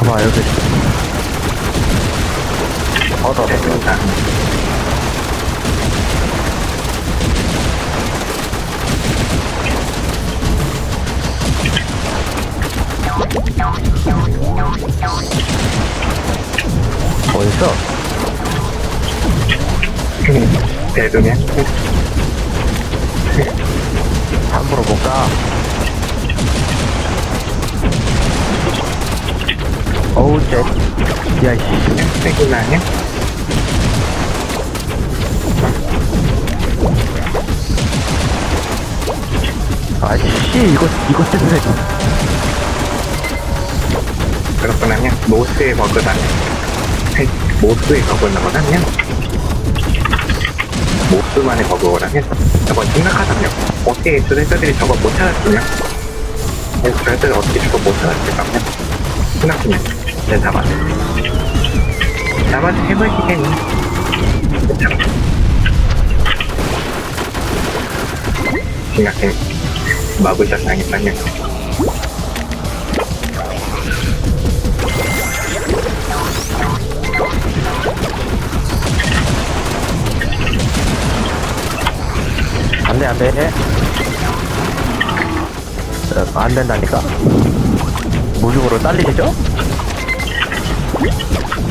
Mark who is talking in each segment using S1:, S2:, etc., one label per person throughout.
S1: 봐봐 여기
S2: 얻어.
S1: 어딨어?
S2: 대두면
S1: 함부로 못 가 어우 쟤 야이씨
S2: 생기나요?
S1: 아씨 이거 이거 때문에
S2: 그렇고 나면 모스의 버그다. 모스의 버그라거든요. 모스만의 버그라면 저건 심각하다며. 어떻게 조대자들이 저거 못 찾았으면? 조대자들이 어떻게 저거 못 찾았을까요? 생각하면 내 잡아줘. 잡아줘 해보시겠니? 잡아줘. 생각해. 마구샷 당했다며.
S1: 안돼 안돼 어, 안 된다니까 무중으로 딸리시죠?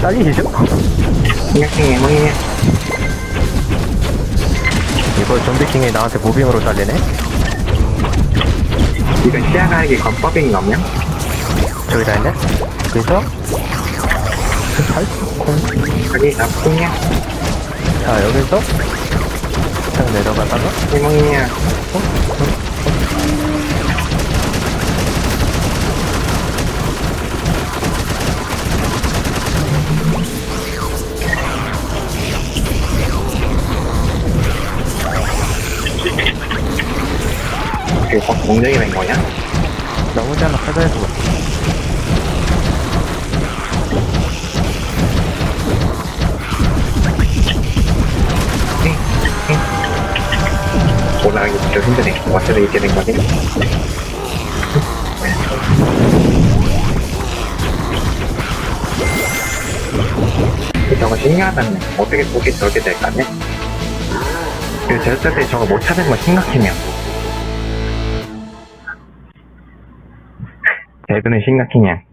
S1: 딸리시죠?
S2: 생각해, 해몽이냐?
S1: 이거 좀비킹이 나한테 무빙으로 딸리네
S2: 이건 시야가기 건법인 거면?
S1: 저기 다 있네 그래서 잘
S2: 거기 나쁘냐?
S1: 자 여기서 딱 내려가다가
S2: 해몽이냐? 이거 공정이 된 거냐?
S1: 나머지 하나 찾아야지 뭐.
S2: 올라가기 좀 힘드네. 어쩌다 이렇게 된 거지? 저거 신기하다네. 어떻게 속이 저렇게 될까네? 그 제작자들이 저거 못 찾은 거 심각해요. 대두는 심각해냐?